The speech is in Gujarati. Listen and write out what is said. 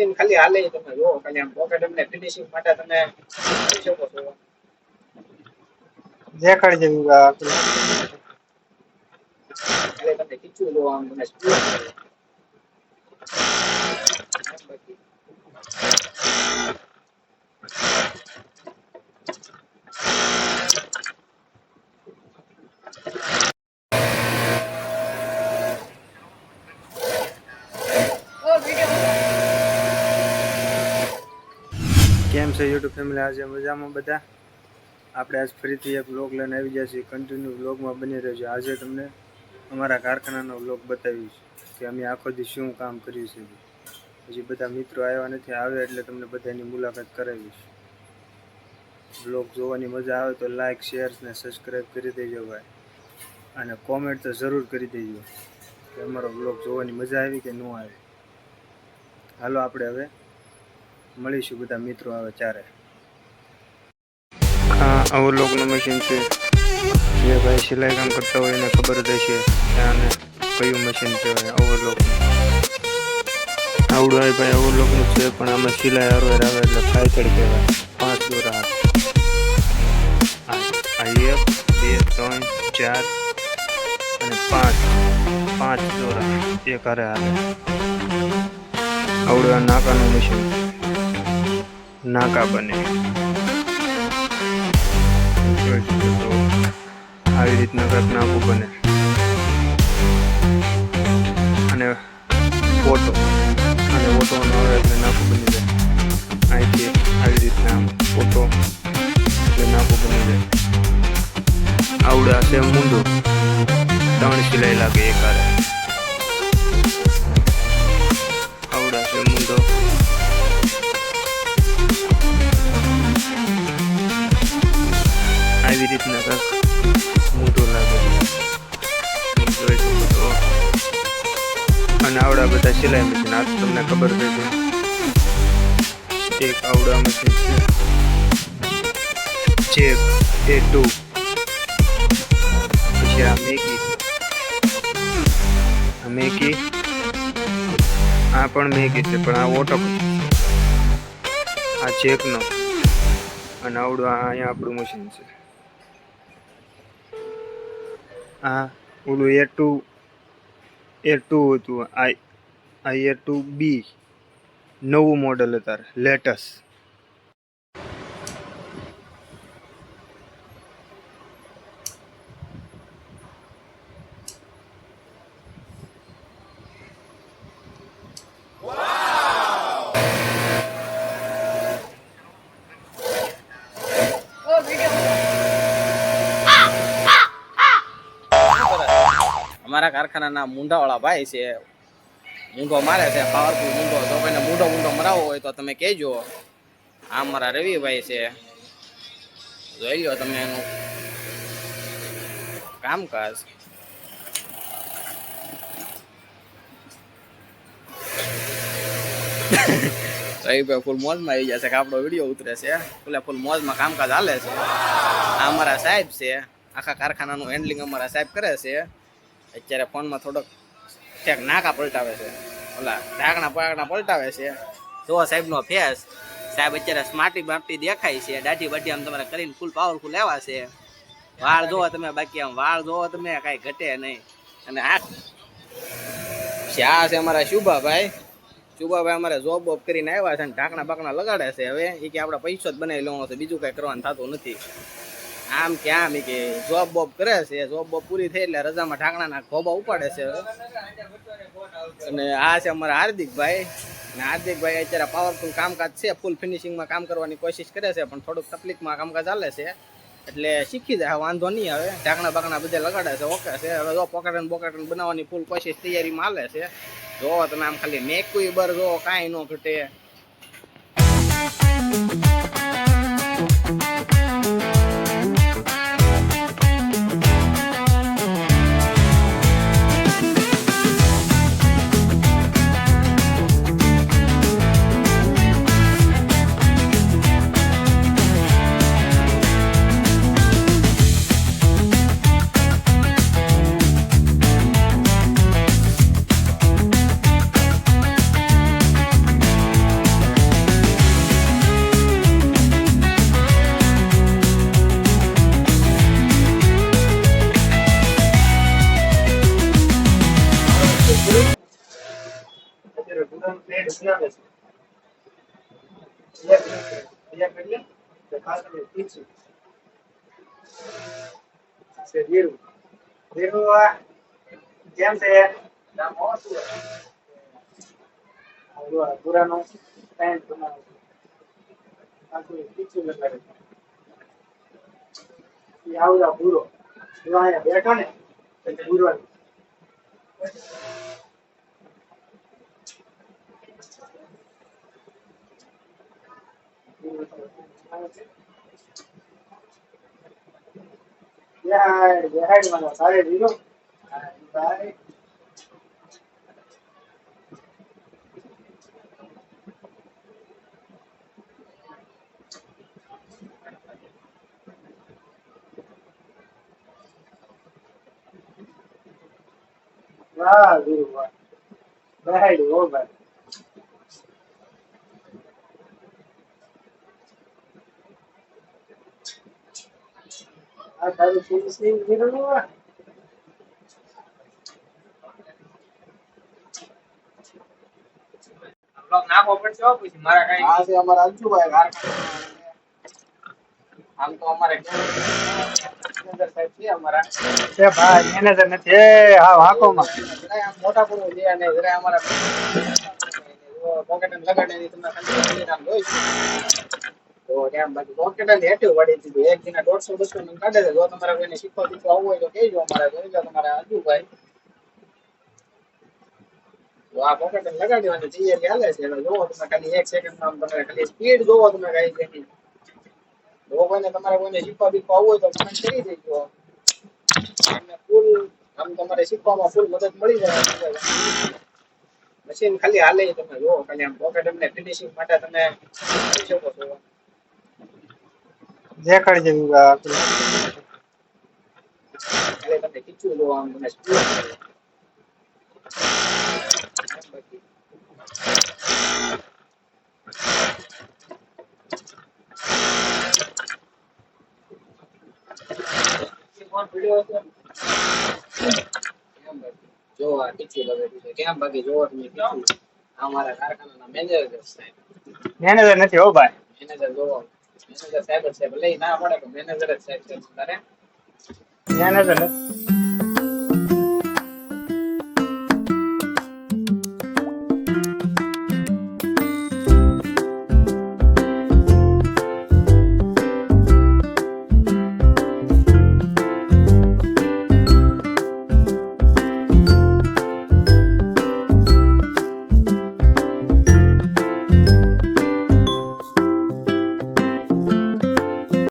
મશીન ખાલી હાલે તમે જો ખાલી આમ પોકેટ એમને ફિનિશિંગ માટે તમે કરી શકો છો. દેખાડી કરી જેવું આપણે. ખાલી તમને કીચું જો આમ તમે સ્પીડ છે યુટ્યુબ ફેમિલી આજે મજામાં બધા? આપણે આજ ફરીથી એક બ્લોગ લઈને આવી ગયા છીએ. કન્ટિન્યુ વ્લોગમાં બની રહ્યો છે આજે તમને અમારા કારખાનાનો વ્લોગ બતાવીશ કે અમે આખો દી શું કામ કર્યું છે. હજી બધા મિત્રો આવ્યા નથી, આવે એટલે તમને બધાની મુલાકાત કરાવીશ. વ્લોગ જોવાની મજા આવે તો લાઇક શેર ને સબસ્ક્રાઈબ કરી દેજો ભાઈ. અને કોમેન્ટ તો જરૂર કરી દેજો કે અમારો વ્લોગ જોવાની મજા આવી કે ન આવે. હાલો, આપણે હવે મળીશું બધા મિત્રો આવે ત્યારે આ અવલોકનું મશીન છે. જે ભાઈ સિલાઈ કામ કરતા હોય એને ખબર જ હશે કે આને કયું મશીન કહેવાય ઓવરલોકનું આવડું હોય ભાઈ ઓવરલોકનું છે, પણ આમાં સિલાઈ હરવાર આવે એટલે ફાયકડ કહેવાય. પાંચ દોરા આ એક, બે, ત્રણ, ચાર અને પાંચ. પાંચ દોરા એક હારે હાલે આવડું આ નાકાનું મશીન નાકા બને. આવી રીતના કંઈક નાકું બને. અને ઓટો અને ઓટોનો આવે એટલે નાકું બની જાય. અહીંથી આવી રીતના ઓટો એટલે નાકું બની જાય. આવડા છે મૂંડો. ત્રણ સિલાઈ લાગે એક હારે. સિલાઈ મશીન આ તમને ખબર છે કે એક આવડા મશીન છે ચેક એ ટુ પછી આ મેગી આ મેગી આ પણ મેગી છે પણ આ ઓટો આ ચેકનો અને આવડું અહીંયા આપણું મશીન છે આ ઓલું એ ટુ એ ટુ હતું આ આ એ ટુ બી નવું મોડલ અત્યારે લેટેસ્ટ અમારા કારખાનાના મુંડાવાળા ભાઈ છે. મૂંઢો મારે છે, પાવરફુલ મૂંઢો જો કોઈને મૂંઢો મૂંઢો મરાવો હોય તો તમે કહેજો, આ મારા રવિભાઈ છે. જોઈ લો તમે એનું કામકાજ. રવિભાઈ ફૂલ મોજમાં આવી જશે કે આપણો વીડિયો ઉતરે છે. ફૂલે ફૂલ મોજમાં કામકાજ હાલે છે. આ અમારા સાહેબ છે. આખા કારખાનાનું હેન્ડલિંગ અમારા સાહેબ કરે છે. અત્યારે ફોનમાં થોડોક ક્યાંક નાકા પલટાવે છે. ઓલા ઢાંકણા પાકણા પલટાવે છે. જો સાહેબનો ફેસ, સાહેબ અત્યારે સ્માર્ટી બાપટી દેખાય છે. દાઢી બાઢી આમ તમારે કરીને ફૂલ પાવરફુલ લેવા છે. વાળ જોવો તમે બાકી આમ, વાળ જોવો તમે, કાંઈ ઘટે નહીં. અને આ આ છે અમારા શુભાભાઈ. શુભાભાઈ અમારે જોબ બોબ કરીને આવ્યા છે અને ઢાંકણા બાકણા લગાડે છે હવે. એ કે આપણે પૈસો જ બનાવી લેવાનો છે, બીજું કાંઈ કરવાનું થતું નથી. આમ કે આમ કે જોબ બોબ કરે છે, જોબ બોબ પૂરી થઈ એટલે રજામાં ઢાંકણાના ખોબા ઉપાડે છે. અને આ છે અમારા હાર્દિકભાઈ. અને હાર્દિકભાઈ અત્યારે પાવરફુલ કામકાજ છે ફૂલ ફિનિશિંગમાં કામ કરવાની કોશિશ કરે છે, પણ થોડુંક તકલીફમાં કામકાજ ચાલે છે. એટલે શીખી જાય વાંધો નહીં આવે. ઢાંકણા બાકણા બધે લગાડે છે, ઓકે છે. હવે જો પોકેટન બોકેટન બનાવવાની ફૂલ કોશિશ તૈયારીમાં હાલે છે. જો તમે આમ ખાલી મેકુઈ બર જો કાંઈ ન ઘટે. આવે છે. એક એટલે તો ખાસ કરીને પીછું છે. વીરુ આ કેમ છે? નામ શું પુરાનો પેન્ટ બનાવે આખું પીછું લગાડે ઈ આવડા ભૂરો. જો અહીંયા બેઠો ને એટલે ભૂરો વાહ વીરુ વાહ બેહાડ્યું હો ભાઈ. આ તારું ફિનિશિંગ વીરુ વાહ બ્લોક નાખવો પડશે હો પછી મારા કઈ આ છે અમારા અંજુભાઈ આમ તો અમારે હા મોટા તો દીધું એક દિના દોઢસો, બસો ને જો હોય તો કહેજો આ પોકેટ લગાડી દેવાની છે. એટલે જો તમારે કોઈને શીખવા બીખવા હોય તો કમેન્ટ ફૂલ આમ તમારે શીખવામાં ફૂલ મદદ મળી જાય મશીન ખાલી હાલે તમે જોવો ખાલી આમ પોકેટ એમને ફિનિશિંગ માટે તમે શકો છો. દેખાડી જેવું જોવો હતો કેમ બાકી જો આ છે કેમ બાકી જોવો તમે કારખાનાના મેનેજર મેનેજર નથી હો ભાઈ. મેનેજર જોવો. મેનેજર સાહેબ જ છે. ભલે ઈ ના પડે મેનેજર જ સાહેબ છે. તારે મેનેજર